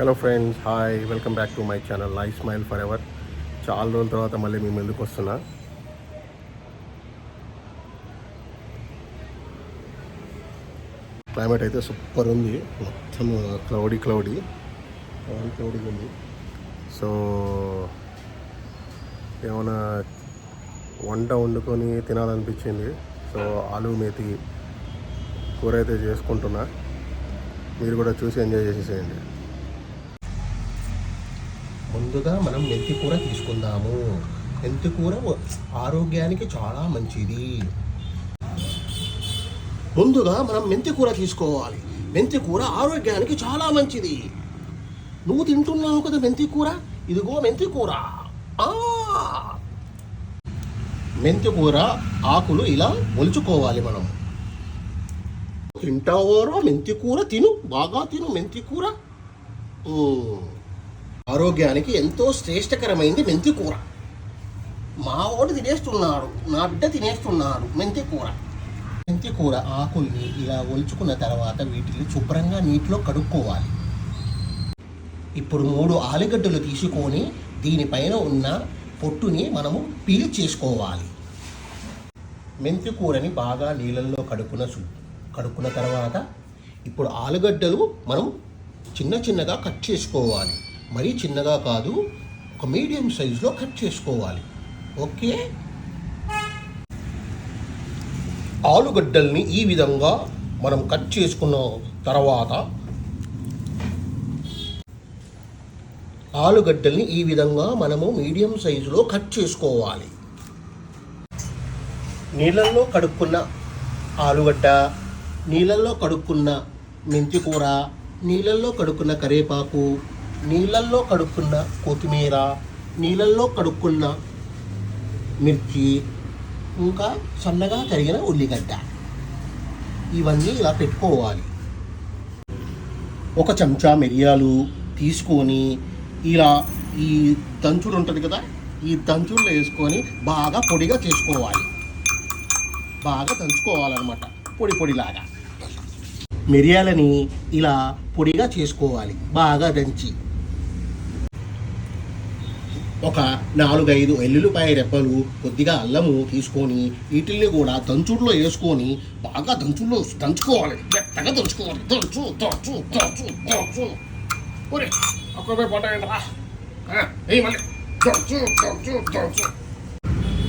Hello friends hi welcome back to my channel life smile forever చాలా రోజుల తర్వాత మళ్ళీ మీ ముందుకు వస్తున్నా. క్లైమేట్ అయితే సూపర్ ఉంది. మొత్తం క్లౌడీ క్లౌడీ క్లౌడీ క్లౌడీగా ఉంది. సో ఏమైనా వంట వండుకొని తినాలనిపించింది? సో ఆలు మేతి కూర అయితే చేసుకుంటున్నా. మీరు కూడా చూసి ఎంజాయ్ చేసేసేయండి. ముందుగా మనం మెంతి కూర తీసుకుందాము. మెంతి కూర ఆరోగ్యానికి చాలా మంచిది. ముందుగా మనం మెంతి కూర తీసుకోవాలి. మెంతి కూర ఆరోగ్యానికి చాలా మంచిది. నువ్వు తింటున్నావు కదా మెంతి కూర? ఇదిగో మెంతి కూర. ఆ! మెంతి కూర ఆకులు ఇలా ఒలుచుకోవాలి మనం. తింటావోరా మెంతి కూర? తిను. బాగా తిను మెంతి కూర. ఆరోగ్యానికి ఎంతో శ్రేష్టకరమైంది మెంతి కూర. మా వాడు తినేస్తున్నాడు నా బిడ్డ తినేస్తున్నాడు మెంతి కూర. మెంతి కూర ఆకుల్ని ఇలా ఒలుచుకున్న తర్వాత వీటిని శుభ్రంగా నీటిలో కడుక్కోవాలి. ఇప్పుడు మూడు ఆలుగడ్డలు తీసుకొని దీనిపైన ఉన్న పొట్టుని మనము పీల్ చేసుకోవాలి. మెంతి కూరని బాగా నీళ్ళల్లో కడుక్కున్న కడుక్కున్న తర్వాత ఇప్పుడు ఆలుగడ్డలు మనం చిన్న చిన్నగా కట్ చేసుకోవాలి. మరీ చిన్నగా కాదు ఒక మీడియం సైజులో కట్ చేసుకోవాలి. ఓకే? ఆలుగడ్డల్ని ఈ విధంగా మనం కట్ చేసుకున్న తర్వాత ఆలుగడ్డల్ని ఈ విధంగా మనము మీడియం సైజులో కట్ చేసుకోవాలి. నీళ్ళల్లో కడుక్కున్న ఆలుగడ్డ నీళ్ళల్లో కడుక్కున్న మెంతి కూర నీళ్ళల్లో కడుక్కున్న కరివేపాకు నీళ్ళల్లో కడుక్కున్న కొత్తిమీర నీళ్ళల్లో కడుక్కున్న మిర్చి ఇంకా సన్నగా తరిగిన ఉల్లిగడ్డ. ఇవన్నీ ఇలా పెట్టుకోవాలి. ఒక చెంచా మిరియాలు తీసుకొని ఇలా ఈ దంచుడు ఉంటుంది కదా ఈ దంచుడులో వేసుకొని బాగా పొడిగా చేసుకోవాలి. బాగా దంచుకోవాలన్నమాట పొడి పొడిలాగా. మిరియాలని ఇలా పొడిగా చేసుకోవాలి బాగా దంచి. ఒక నాలుగైదు ఎల్లుల్లిపాయ రెబ్బలు కొద్దిగా అల్లము తీసుకొని వీటిల్ని కూడా దంచుడులో వేసుకొని బాగా దంచుల్లో దంచుకోవాలి. మెత్తగా దంచుకోవాలి. దంచు దంచు దంచు దంచు. ఒరే ఒక్కొక్క పొట్ట మళ్ళీ. దంచు దంచు దంచు.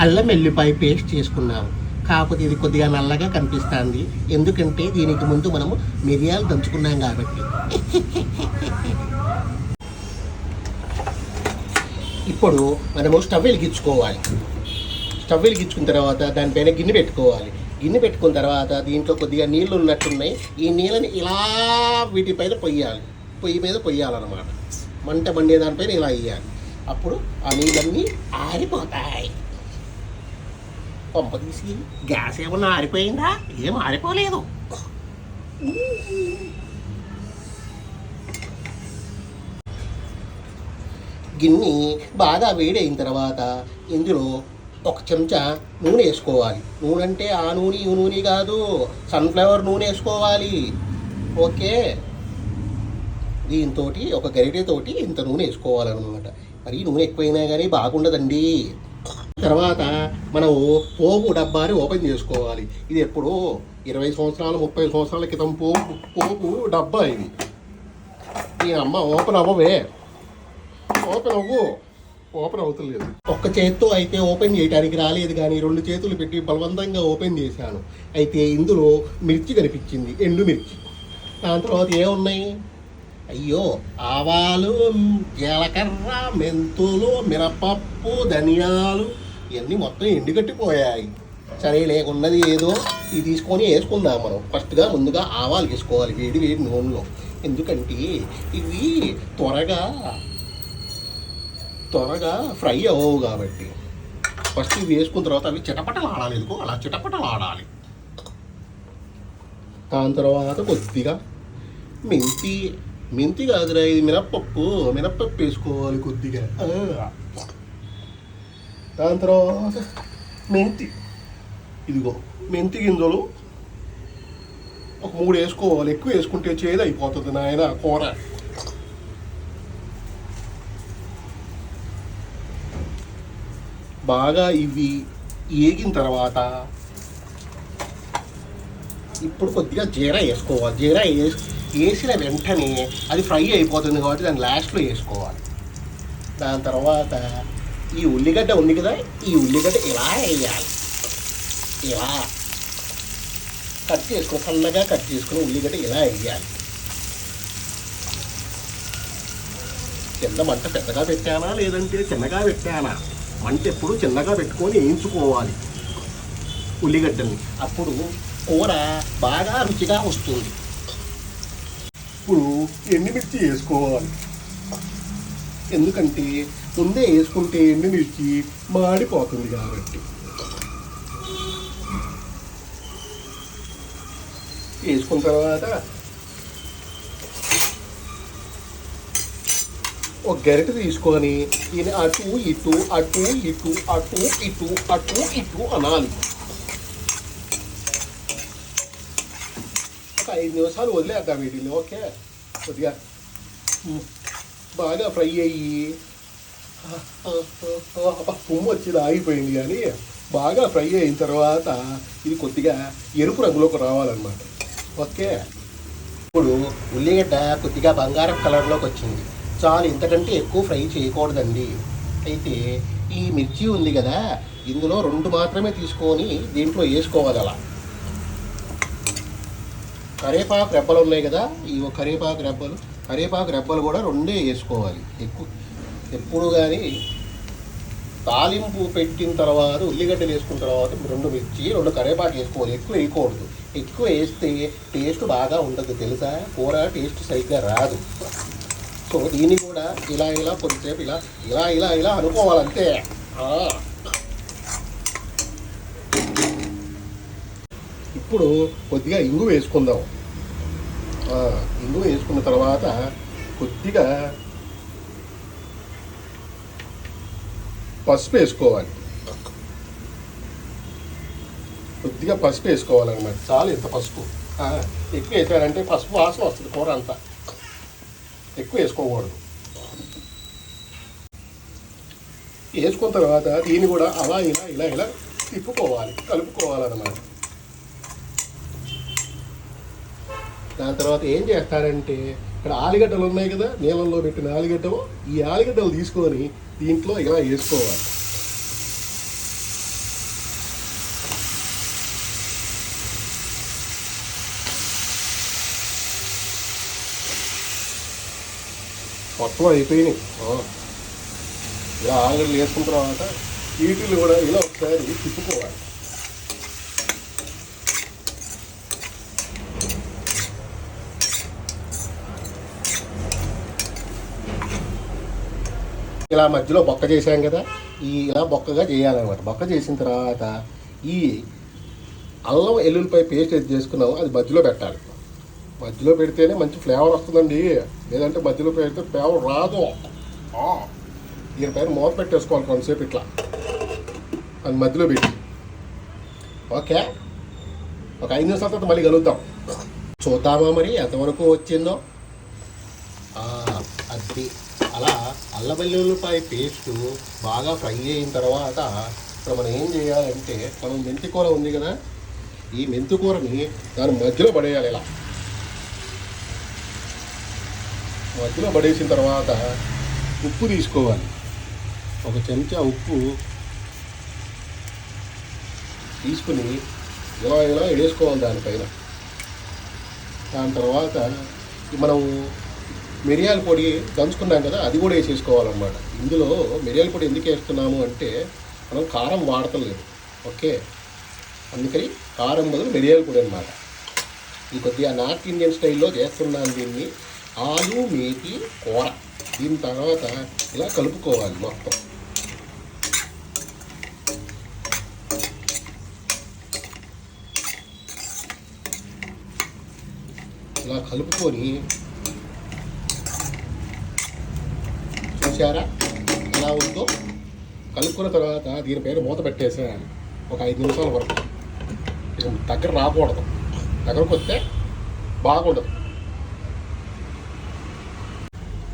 అల్లం ఎల్లిపాయ పేస్ట్ చేసుకున్నాము కాకపోతే ఇది కొద్దిగా నల్లగా కనిపిస్తుంది. ఎందుకంటే దీనికి ముందు మనము మిరియాలు దంచుకున్నాం కాబట్టి. ఇప్పుడు మనము స్టవ్ వెలిగించుకోవాలి. స్టవ్ వెలిగించుకున్న తర్వాత దానిపైన గిన్నె పెట్టుకోవాలి. గిన్నె పెట్టుకున్న తర్వాత దీంట్లో కొద్దిగా నీళ్ళు ఉన్నట్టున్నాయి. ఈ నీళ్ళని ఇలా వీటిపైన పొయ్యాలి. పొయ్యి మీద పొయ్యాలన్నమాట. మంట మండే దానిపైన ఇలా వేయాలి అప్పుడు ఆ నీళ్ళన్నీ ఆరిపోతాయి. పంప తీసి గ్యాస్ ఏమన్నా ఆరిపోయిందా? ఏం ఆరిపోలేదు. గిన్నె బాగా వేడైన తర్వాత ఇందులో ఒక చెంచా నూనె వేసుకోవాలి. నూనె అంటే ఆ నూనె ఈ నూనె కాదు సన్ఫ్లవర్ నూనె వేసుకోవాలి. ఓకే? దీంతో ఒక గరిటెతోటి ఇంత నూనె వేసుకోవాలన్నమాట. మరి నూనె ఎక్కువైనా కానీ బాగుండదండి. తర్వాత మనం పోపు డబ్బాని ఓపెన్ చేసుకోవాలి. ఇది ఎప్పుడు ఇరవై సంవత్సరాలు ముప్పై సంవత్సరాల క్రితం పోపు పోపు డబ్బా ఇది. ఈ అమ్మ ఓపెన్ అవ్వవే. ఓపెన్ అవ్వు. ఓపెన్ అవుతలేదు. ఒక్క చేత్తో అయితే ఓపెన్ చేయడానికి రాలేదు కానీ రెండు చేతులు పెట్టి బలవంతంగా ఓపెన్ చేశాను. అయితే ఇందులో మిర్చి కనిపించింది ఎండు మిర్చి. దాని తర్వాత ఏమున్నాయి? అయ్యో ఆవాలు జీలకర్ర మెంతులు మినపప్పు ధనియాలు ఇవన్నీ మొత్తం ఎండుగట్టిపోయాయి సరే లేకున్నది ఏదో ఇది తీసుకొని వేసుకుందాం మనం. ఫస్ట్గా ముందుగా ఆవాలు వేసుకోవాలి వేడి వేడి నూనెలో. ఎందుకంటే ఇవి త్వరగా త్వరగా ఫ్రై అవ్వవు కాబట్టి. ఫస్ట్ ఇవి వేసుకున్న తర్వాత అవి చిటపటలు ఆడాలి ఎందుకో? అలా చిటపటలు ఆడాలి దాని తర్వాత కొద్దిగా మెంతి మెంతి కాదురా ఇది మినప్పప్పు. మినప్పప్పు వేసుకోవాలి కొద్దిగా. దాని తర్వాత మెంతి. ఇదిగో మెంతి గింజలు ఒక మూడు వేసుకోవాలి. ఎక్కువ వేసుకుంటే చేదు అయిపోతుంది నాయన కూర. బాగా ఇవి ఏగిన తర్వాత ఇప్పుడు కొద్దిగా జీరా వేసుకోవాలి. జీరా వేసి వేసిన వెంటనే అది ఫ్రై అయిపోతుంది కాబట్టి దాన్ని లాస్ట్లో వేసుకోవాలి. దాని తర్వాత ఈ ఉల్లిగడ్డ ఉంది కదా ఈ ఉల్లిగడ్డ ఇలా వేయాలి. ఇలా కట్ చేసుకుని సన్నగా కట్ చేసుకుని ఉల్లిగడ్డ ఇలా వేయాలి. కింద మంట పెద్దగా పెట్టానా లేదంటే చిన్నగా పెట్టానా? మంట ఎప్పుడు చిన్నగా పెట్టుకొని వేయించుకోవాలి ఉల్లిగడ్డని. అప్పుడు కూర బాగా రుచిగా వస్తుంది. ఇప్పుడు ఎండుమిర్చి వేసుకోవాలి. ఎందుకంటే ముందే వేసుకుంటే ఎండుమిర్చి మాడిపోతుంది కాబట్టి. వేసుకున్న తర్వాత ఒక గరిట తీసుకొని ఈయన అటు ఇటు అటు ఇటు అటు ఇటు అటు ఇటు అనాలి. ఒక ఐదు నిమిషాలు వదిలేద్దాం వీటిని ఓకే? కొద్దిగా బాగా ఫ్రై అయ్యి పుమ్ము వచ్చి ఆగిపోయింది కానీ బాగా ఫ్రై అయిన తర్వాత ఇది కొద్దిగా ఎరుపు రంగులోకి రావాలన్నమాట. ఓకే? ఇప్పుడు ఉల్లిగడ్డ కొద్దిగా బంగారం కలర్లోకి వచ్చింది. చాలు ఇంతకంటే ఎక్కువ ఫ్రై చేయకూడదండి. అయితే ఈ మిర్చి ఉంది కదా ఇందులో రెండు మాత్రమే తీసుకొని దీంట్లో వేసుకోవాలి అలా. కరేపాకు రెబ్బలు ఉన్నాయి కదా ఈ కరేపాకు రెబ్బలు. కరేపాకు రెబ్బలు కూడా రెండే వేసుకోవాలి. ఎక్కువ ఎప్పుడు కానీ తాలింపు పెట్టిన తర్వాత ఉల్లిగడ్డలు వేసుకున్న తర్వాత రెండు మిర్చి రెండు కరేపాకు వేసుకోవాలి. ఎక్కువ వేయకూడదు. ఎక్కువ వేస్తే టేస్ట్ బాగా ఉండదు తెలుసా? కూర టేస్ట్ సరిగ్గా రాదు. సో దీన్ని కూడా ఇలా ఇలా కొంచెంసేపు ఇలా ఇలా ఇలా ఇలా అనుకోవాలంతే. ఇప్పుడు కొద్దిగా ఇంగు వేసుకుందాం. ఇంగు వేసుకున్న తర్వాత కొద్దిగా పసుపు వేసుకోవాలి. కొద్దిగా పసుపు వేసుకోవాలన్నమాట. చాలు ఇంత పసుపు. ఎక్కువ వేసారంటే పసుపు వాసన వస్తుంది కూర అంతా. ఎక్కువ వేసుకోకూడదు వేసుకున్న తర్వాత దీన్ని కూడా అలా ఇలా ఇలా ఇలా తిప్పుకోవాలి కలుపుకోవాలన్నమాట దాని తర్వాత ఏం చేస్తారంటే ఇక్కడ ఆలుగడ్డలు ఉన్నాయి కదా నీళ్ళల్లో పెట్టిన ఆలుగడ్డలు ఈ ఆలుగడ్డలు తీసుకొని దీంట్లో ఇలా వేసుకోవాలి. మొత్తం అయిపోయినాయి. ఇలా ఆలుగడ్డలు వేసుకున్న తర్వాత వీటిని కూడా ఇలా ఒకసారి తిప్పుకోవాలి. ఇలా మధ్యలో బొక్క చేసాం కదా ఈ ఇలా బొక్కగా చేయాలన్నమాట. బొక్క చేసిన తర్వాత ఈ అల్లం ఎల్లుల్లిపాయ పేస్ట్ ఏది చేసుకున్నామో అది మధ్యలో పెట్టాలి. మధ్యలో పెడితేనే మంచి ఫ్లేవర్ వస్తుందండి. లేదంటే మధ్యలో పెడితే పేవ రాదు. దీని పైన మూత పెట్టేసుకోవాలి కొంతసేపు ఇట్లా. అది మధ్యలో పెట్టి. ఓకే? ఒక ఐదు నిమిషాల తర్వాత మళ్ళీ కలుగుతాం చూద్దామా మరి ఎంతవరకు వచ్చిందో? అది. అలా అల్లబల్లి ఉల్లిపాయ పేస్ట్ బాగా ఫ్రై అయిన తర్వాత ఇప్పుడు మనం ఏం చేయాలంటే మనం మెంతికూర ఉంది కదా ఈ మెంతికూరని దాని మధ్యలో పడేయాలి ఇలా. మధ్యలో పడేసిన తర్వాత ఉప్పు తీసుకోవాలి. ఒక చెంచా ఉప్పు తీసుకుని ఇలా ఇలా వేసుకోవాలి దానిపైన. దాని తర్వాత మనం మిరియాల పొడి దంచుకున్నాం కదా అది కూడా వేసేసుకోవాలన్నమాట. ఇందులో మిరియాల పొడి ఎందుకు వేస్తున్నాము అంటే మనం కారం వాడతలేదు. ఓకే? అందుకని కారం బదులు మిరియాల పొడి అనమాట ఈ కొద్దిగా నార్త్ ఇండియన్ స్టైల్లో చేస్తున్నాను దీన్ని. ఆలు మేతి కూర. దీని తర్వాత ఇలా కలుపుకోవాలి మొత్తం. ఇలా కలుపుకొని చూసారా ఎలా ఉందో? కలుపుకున్న తర్వాత దీనిపైన మూత పెట్టేసేయాలి. ఒక ఐదు నిమిషాల వరకు. దగ్గర రాకూడదు. దగ్గరకు వస్తే బాగుండదు.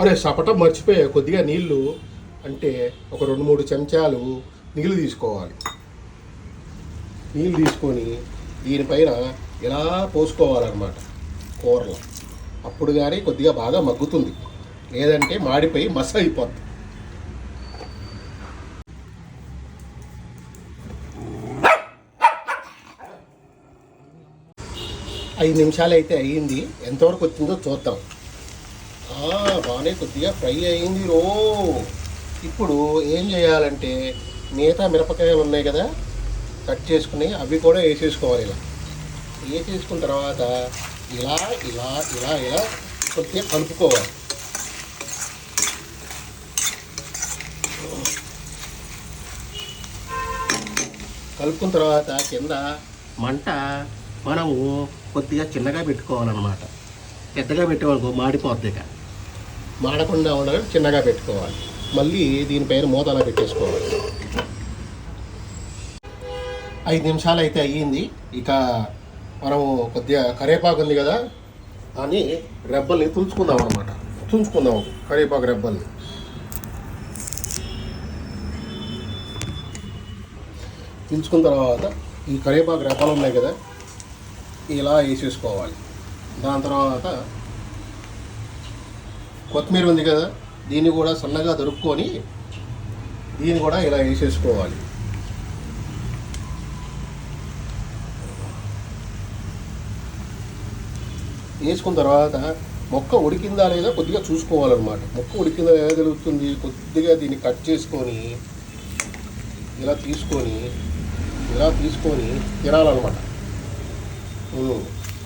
అరే సపటం మర్చిపోయా. కొద్దిగా నీళ్ళు అంటే ఒక రెండు మూడు చెంచాలు నీళ్ళు తీసుకోవాలి. నీళ్ళు తీసుకొని దీనిపైన ఇలా పోసుకోవాలన్నమాట కూరలో. అప్పుడు కానీ కొద్దిగా బాగా మగ్గుతుంది. లేదంటే మాడిపోయి మస అయిపోద్ది. ఐదు నిమిషాలు అయితే అయ్యింది. ఎంతవరకు వచ్చిందో చూద్దాం. బాగానే కొద్దిగా ఫ్రై అయింది రో. ఇప్పుడు ఏం చేయాలంటే మిగతా మిరపకాయలు ఉన్నాయి కదా కట్ చేసుకుని అవి కూడా వేసేసుకోవాలి ఇలా. వేసేసుకున్న తర్వాత ఇలా ఇలా ఇలా ఇలా కొద్దిగా కలుపుకోవాలి. కలుపుకున్న తర్వాత కింద మంట మనము కొద్దిగా చిన్నగా పెట్టుకోవాలన్నమాట. పెద్దగా పెట్టేవాళ్ళకు మాడిపోద్ది ఇక. మాడకుండా ఉండాలని చిన్నగా పెట్టుకోవాలి. మళ్ళీ దీనిపైన మూత అలా పెట్టేసుకోవాలి. ఐదు నిమిషాలు అయితే అయ్యింది. ఇక మనము కొద్దిగా కరేపాకు ఉంది కదా అని రెబ్బల్ని తుంచుకుందాం అనమాట తుంచుకుందాం కరేపాకు రెబ్బల్ని. తుంచుకున్న తర్వాత ఈ కరేపాకు రెబ్బలు ఉన్నాయి కదా ఇలా వేసేసుకోవాలి. దాని తర్వాత కొత్తిమీర ఉంది కదా దీన్ని కూడా సన్నగా దొరుకుకొని దీన్ని కూడా ఇలా వేసేసుకోవాలి. వేసుకున్న తర్వాత మొక్క ఉడికిందా లేదా కొద్దిగా చూసుకోవాలన్నమాట. మొక్క ఉడికిందా ఏదో తెలుస్తుంది. కొద్దిగా దీన్ని కట్ చేసుకొని ఇలా తీసుకొని ఇలా తీసుకొని తినాలన్నమాట.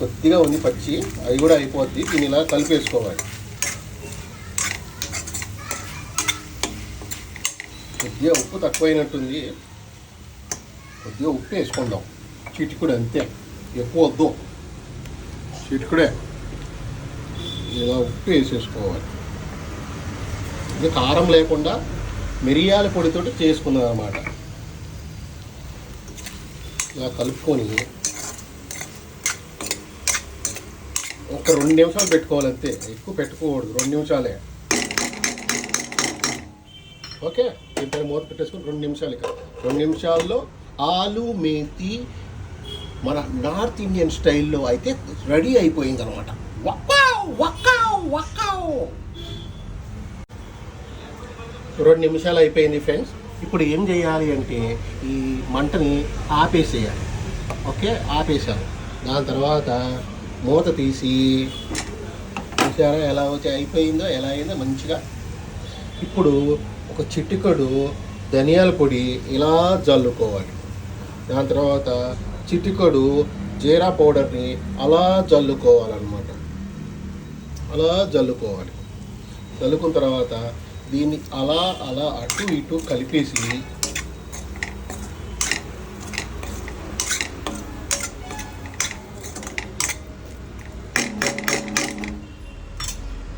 కొద్దిగా ఉంది పచ్చి అది కూడా అయిపోద్ది. దీన్ని ఇలా కలిపేసుకోవాలి. కొద్దిగా ఉప్పు తక్కువైనట్టుంది. కొద్దిగా ఉప్పు వేసుకుందాం. చిటికుడు అంతే. ఎక్కువ వద్దు. చిటికుడే. ఇలా ఉప్పు వేసేసుకోవాలి. ఇది కారం లేకుండా మిరియాల పొడితో చేసుకున్నాం అన్నమాట ఇలా కలుపుకొని ఒక రెండు నిమిషాలు పెట్టుకోవాలి అంతే ఎక్కువ పెట్టుకోకూడదు. రెండు నిమిషాలే. ఓకే దీనిపైన మూత పెట్టేసుకుని రెండు నిమిషాలు ఇక రెండు నిమిషాల్లో ఆలు మేతి మన నార్త్ ఇండియన్ స్టైల్లో అయితే రెడీ అయిపోయింది అనమాట రెండు నిమిషాలు అయిపోయింది ఫ్రెండ్స్. ఇప్పుడు ఏం చేయాలి అంటే ఈ మంటని ఆపేసేయాలి. ఓకే ఆపేసాను దాని తర్వాత మూత తీసి చూసారా ఎలా వచ్చి అయిపోయిందో ఎలా అయిందో మంచిగా. ఇప్పుడు ఒక చిటికడు ధనియాల పొడి ఇలా జల్లుకోవాలి. దాని తర్వాత చిటికడు జీరా పౌడర్ని అలా జల్లుకోవాలన్నమాట. అలా జల్లుకోవాలి. జల్లుకున్న తర్వాత దీన్ని అలా అలా అటు ఇటు కలిపేసి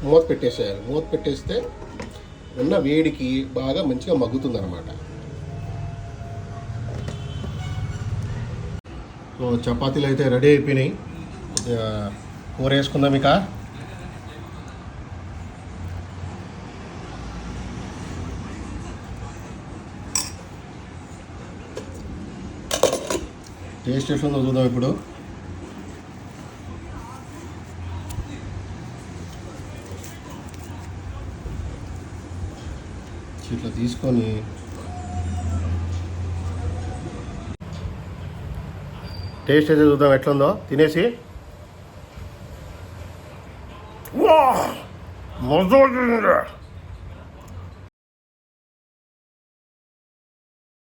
మూత పెట్టేసేయాలి. మూత పెట్టేస్తే ఉన్న వేడికి బాగా మంచిగా మగ్గుతుంది అనమాట సో చపాతీలు అయితే రెడీ అయిపోయినాయి. కూర వేసుకుందాం ఇక. టేస్ట్ ఎట్లుందో చూద్దాం ఇప్పుడు. ఇట్లా తీసుకొని టేస్ట్ అయితే చూద్దాం ఎట్లుందో. తినేసి. వా